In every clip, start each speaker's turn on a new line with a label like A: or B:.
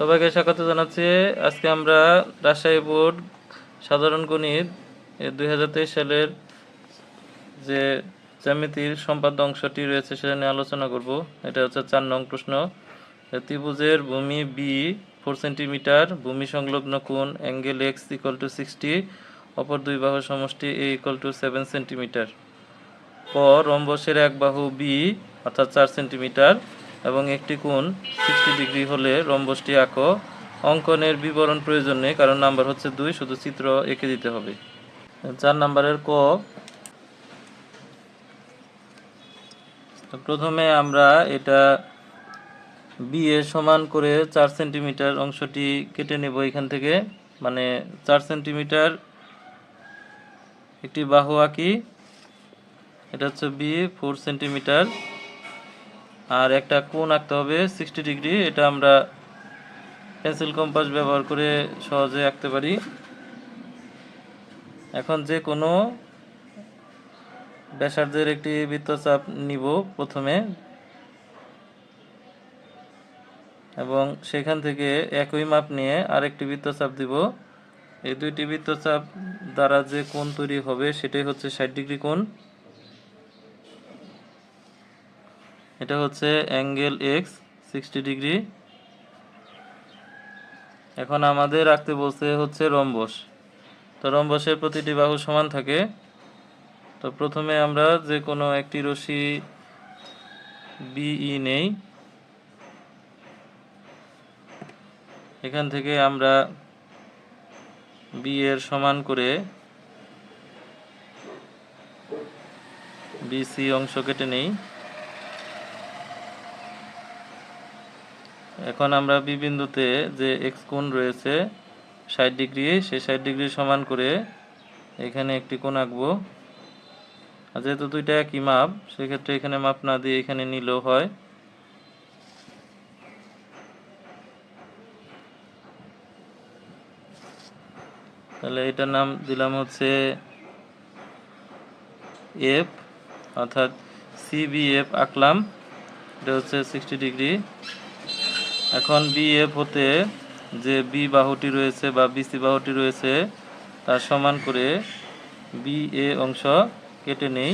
A: সবাইকে স্বাগত জানাচ্ছি। আজকে আমরা রাজশাহী বোর্ড সাধারণ গণিত দুই হাজার তেইশ সালের যে জ্যামিতির সম্পাদ্য অংশটি রয়েছে সেটা নিয়ে আলোচনা করব। এটা হচ্ছে চার নং প্রশ্ন। ত্রিভুজের ভূমি বি ফোর সেন্টিমিটার ভূমি সংলগ্ন কোণ angle x equal to sixty অপর দুই বাহু সমষ্টি a equal to seven centimetre পর রম্বসের এক বাহু বি অর্থাৎ চার সেন্টিমিটার এবং একটি কোণ সিক্সটি ডিগ্রি হলে রম্বসটি আঁকো। অঙ্কনের বিবরণ প্রয়োজন নেই, কারণ নাম্বার হচ্ছে দুই, শুধু চিত্র এঁকে দিতে হবে। চার নাম্বারের ক। প্রথমে আমরা এটা বি এর সমান করে চার সেন্টিমিটার অংশটি কেটে নেব এখান থেকে। মানে চার সেন্টিমিটার একটি বাহু আঁকি। এটা হচ্ছে বি ফোর সেন্টিমিটার। আর একটা কোণ আঁকতে হবে? সিক্সটি ডিগ্রি এটা আমরা পেন্সিল কম্পাস ব্যবহার করে সহজে আঁকতে পারি। এখন যে কোনো ব্যাসার্ধের একটি বৃত্তচাপ নিব প্রথমে। এবং সেখান থেকে একই মাপ নিয়ে আরেকটি বৃত্তচাপ দিব। এই দুইটি বৃত্তচাপ দ্বারা যে কোণ তৈরি হবে, সেটাই হচ্ছে ষাট ডিগ্রি কোণ। এটা হচ্ছে অ্যাঙ্গেল এক্স সিক্সটি ডিগ্রি এখন আমাদের রাখতে বলছে হচ্ছে রম্বস। তো রম্বসের প্রতিটি বাহু সমান থাকে। তো প্রথমে আমরা যে কোনো একটি রশি বিই নেই। এখান থেকে আমরা বি এর সমান করে বিসি অংশ কেটে নেই। এখন আমরা বি বিন্দুতে যে এক্স কোণ রয়েছে ষাট ডিগ্রি, সেই ষাট ডিগ্রি সমান করে এখানে একটি কোণ আঁকবো। আর যেহেতু দুইটা একই মাপ, সেক্ষেত্রে এখানে মাপ না দিয়ে এখানে নিলেও হয়। তাহলে এটার নাম দিলাম হচ্ছে এফ অর্থাৎ সিবিএফ আঁকলাম। এটা হচ্ছে সিক্সটি ডিগ্রি। এখন বিএফ হতে যে বি বাহুটি রয়েছে বা বিসি বাহুটি রয়েছে তার সমান করে বি এ অংশ কেটে নেই।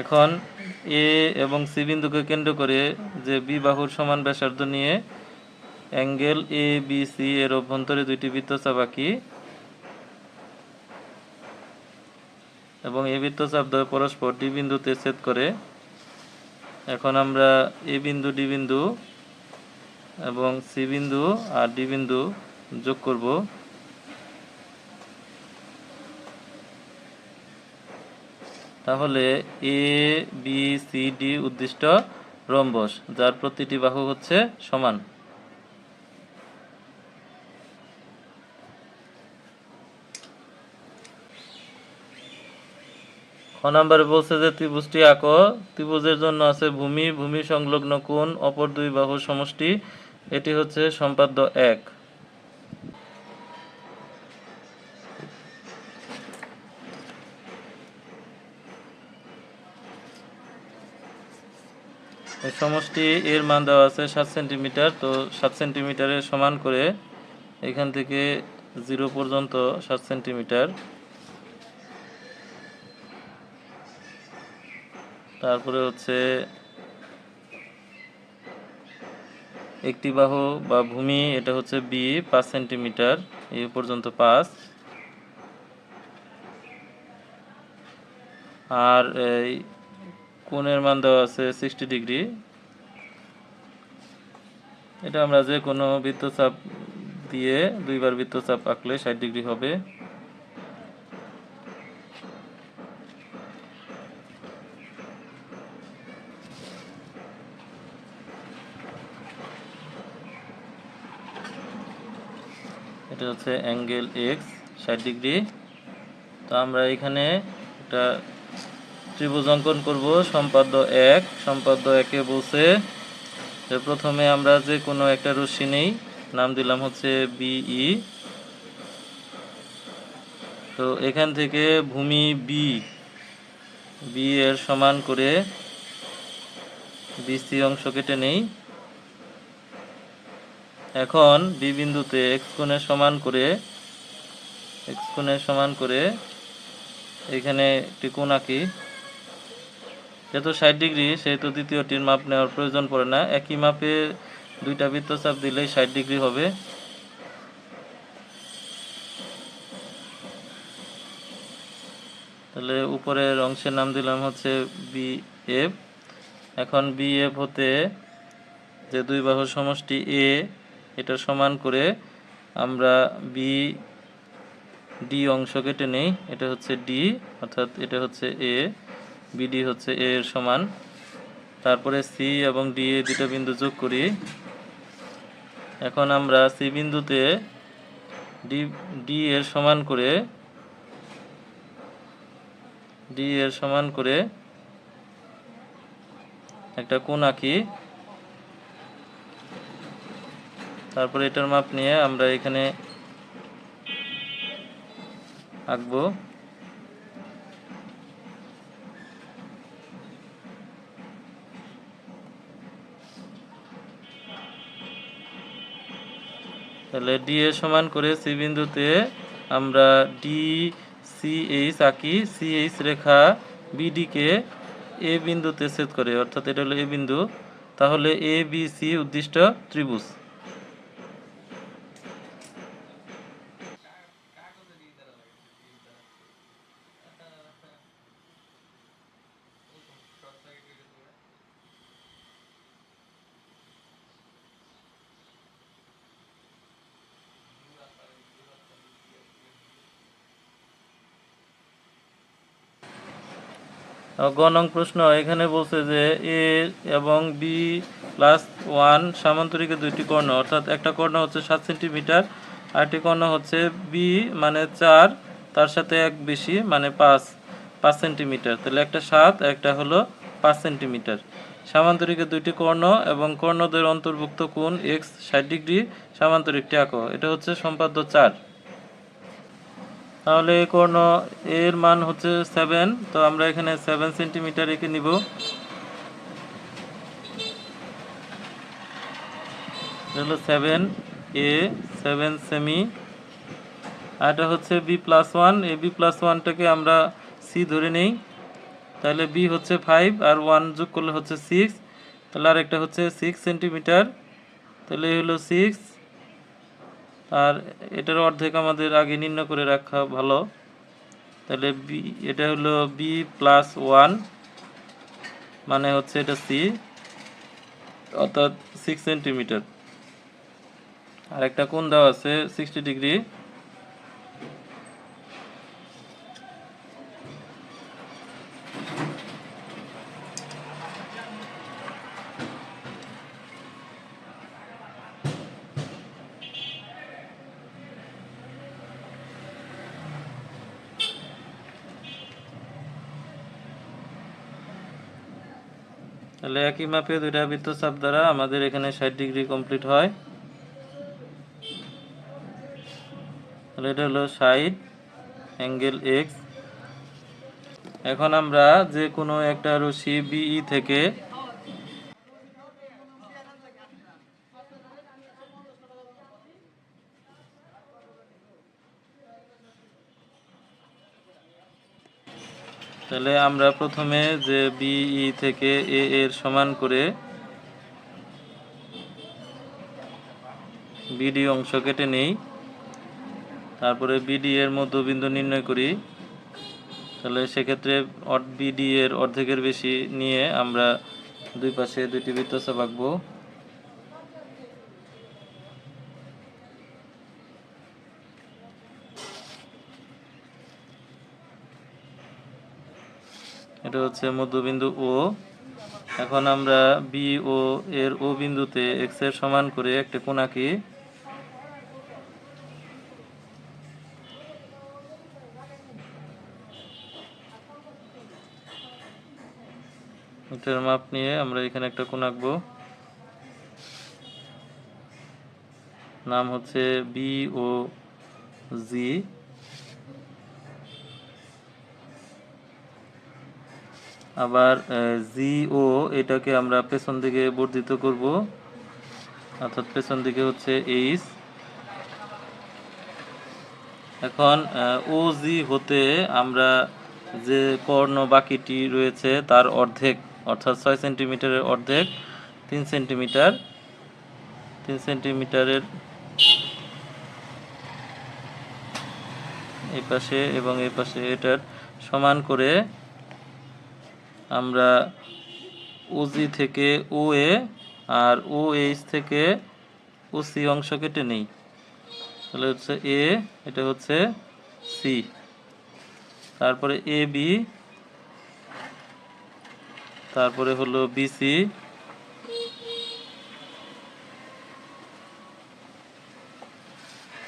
A: এখন এ এবং সি বিন্দুকে কেন্দ্র করে যে বি বাহুর সমান ব্যাসার্ধ নিয়ে অ্যাঙ্গেল এ, বি, সি এর অভ্যন্তরে দুইটি বৃত্তচাপ আঁকি এবং এই বৃত্তচাপ দ্বয় পরস্পর ডি বিন্দুতে ছেদ করে। এখন আমরা এ বিন্দু, ডি বিন্দু এবং সি বিন্দু আর ডি বিন্দু যোগ করব। তাহলে এ, বি, সি, ডি উদ্দিষ্ট রম্বস, যার প্রতিটি বাহু হচ্ছে সমান। খ নাম্বারে বলছে যে, ত্রিভুজটি আঁকো। ত্রিভুজের জন্য আছে ভূমি ভূমি সংলগ্ন কোণ, অপর দুই বাহুর সমষ্টি এটি হচ্ছে সম্পাদ্য এক। সমষ্টি এর মান দেওয়া আছে সাত সেন্টিমিটার, তো সাত সেন্টিমিটারের সমান করে এখান থেকে জিরো পর্যন্ত সাত সেন্টিমিটার। তারপরে হচ্ছে একটি বাহু বা ভূমি, এটা হচ্ছে বি পাঁচ সেন্টিমিটার এই পর্যন্ত পাঁচ। আর এই কোণের মান দেওয়া আছে সিক্সটি ডিগ্রি এটা আমরা যে কোনো বৃত্তচাপ দিয়ে দুইবার বৃত্তচাপ আঁকলে ষাট ডিগ্রি হবে। এটা হচ্ছে অ্যাঙ্গেল এক্স ষাট ডিগ্রি। তো আমরা এখানে একটা ত্রিভুজ অঙ্কন করব, সম্পাদ্য এক। সম্পাদ্য একে যে প্রথমে আমরা যে কোনো একটা রশ্মি নেই, নাম দিলাম হচ্ছে বিই তো এখান থেকে ভূমি বি বি এর সমান করে বিসি অংশ কেটে নেই। এখন বি বিন্দুতে এক্স কোণের সমান করে এক্স কোণের সমান করে, এখানে একটি কোণ আঁকি। যেহেতু ষাট ডিগ্রি, সেহেতু দ্বিতীয়টির মাপ নেওয়ার প্রয়োজন পড়ে না। একই মাপে দুইটা বৃত্তচাপ দিলেই ষাট ডিগ্রি হবে। তাহলে উপরের অংশের নাম দিলাম হচ্ছে বি এফ এখন বি এফ হতে যে দুই বাহুর সমষ্টি এ এটা সমান করে আমরা বি ডি অংশ কেটে নেই এটা হচ্ছে ডি অর্থাৎ এটা হচ্ছে এ বিডি হচ্ছে এ এর সমান। তারপরে সি এবং ডি এ দুটো বিন্দু যোগ করি। এখন আমরা সি বিন্দুতে ডি ডি এর সমান করে ডি এর সমান করে একটা কোণ আঁকি। তারপরে এটার মাপ নিয়ে আমরা এখানে আঁকবো। তাহলে ডি এর সমান করে সি বিন্দুতে আমরা ডি সি এইচ আঁকি। সি এইচ রেখা বিডিকে এ বিন্দুতে ছেদ করে, অর্থাৎ এটা হলো এ বিন্দু। তাহলে এ বি সি উদ্দিষ্ট ত্রিভুজ। গ নং প্রশ্ন, এখানে বলছে যে এ এবং বি প্লাস ওয়ান সামান্তরিকের দুইটি কর্ণ, অর্থাৎ একটা কর্ণ হচ্ছে সাত সেন্টিমিটার, আরেকটি কর্ণ হচ্ছে বি মানে চার, তার সাথে এক বেশি মানে পাঁচ পাঁচ সেন্টিমিটার। তাহলে একটা সাত, একটা হলো পাঁচ সেন্টিমিটার। সামান্তরিকের দুইটি কর্ণ এবং কর্ণদের অন্তর্ভুক্ত কোণ এক্স ষাট ডিগ্রি সামান্তরিকটি আঁকো। এটা হচ্ছে সম্পাদ্য চার। তাহলে কর্ণ এর মান হচ্ছে সেভেন তো আমরা এখানে সেভেন সেন্টিমিটার এঁকে নিব। হলো সেভেন এ সেভেন সেমি আর এটা হচ্ছে b plus one a b plus ওয়ানটাকে আমরা সি ধরে নেই। তাহলে বি হচ্ছে ফাইভ আর ওয়ান যোগ করলে হচ্ছে সিক্স তাহলে আর একটা হচ্ছে সিক্স সেন্টিমিটার তাহলে হলো সিক্স আর এটার অর্ধেক আমাদের আগে নির্ণয় করে রাখা ভালো। তাহলে বি এটা হলো বি প্লাস ওয়ান মানে হচ্ছে এটা সি অর্থাৎ সিক্স সেন্টিমিটার আর একটা কোন দেওয়া আছে সিক্সটি ডিগ্রি তাহলে একই মাপে দুইটা বৃত্তচাপ দ্বারা আমাদের এখানে ষাট ডিগ্রি কমপ্লিট হয়। তাহলে এটা হলো ষাট অ্যাঙ্গেল এক্স। এখন আমরা যে কোনো একটা রশি বিই থেকে তাহলে আমরা প্রথমে যে বিই থেকে এ এর সমান করে বিডি অংশ কেটে নেই। তারপরে বিডি এর মধ্যবিন্দু নির্ণয় করি। তাহলে সেক্ষেত্রে বিডি এর অর্ধেকের বেশি নিয়ে আমরা দুই পাশে দুইটি বৃত্তচাপ আঁকবো এটা হচ্ছে মধ্যবিন্দু ও এখন আমরা বি ও এর ও বিন্দুতে এক্সের সমান করে একটা কোণ আঁকি এটার মাপ নিয়ে আমরা এখানে একটা কোণ আঁকবো। নাম হচ্ছে বি ও জি আবার জি ও এটাকে আমরা পেছন দিকে বর্ধিত করব। অর্থাৎ পেছন দিকে হচ্ছে এইচ এখন ও জি হতে আমরা যে কর্ণ বাকিটি রয়েছে তার অর্ধেক, অর্থাৎ ছয় সেন্টিমিটারের অর্ধেক, তিন সেন্টিমিটার, তিন সেন্টিমিটারের এই পাশে এবং এই পাশে এটার সমান করে আমরা ওজি থেকে ও এ আর ও এইচ থেকে ও সি অংশ কেটে নেই। তাহলে হচ্ছে এ, এটা হচ্ছে সি। তারপরে এ, বি। তারপরে হলো বিসি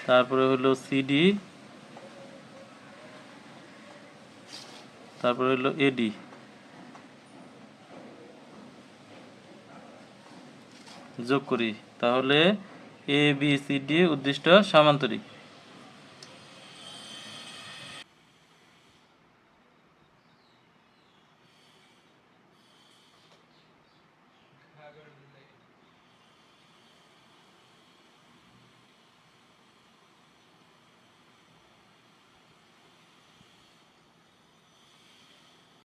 A: তারপরে হলো সিডি তারপরে হলো এডি যোগ করি। তাহলে এ বি সি ডি উদ্দিষ্ট সামান্তরিক।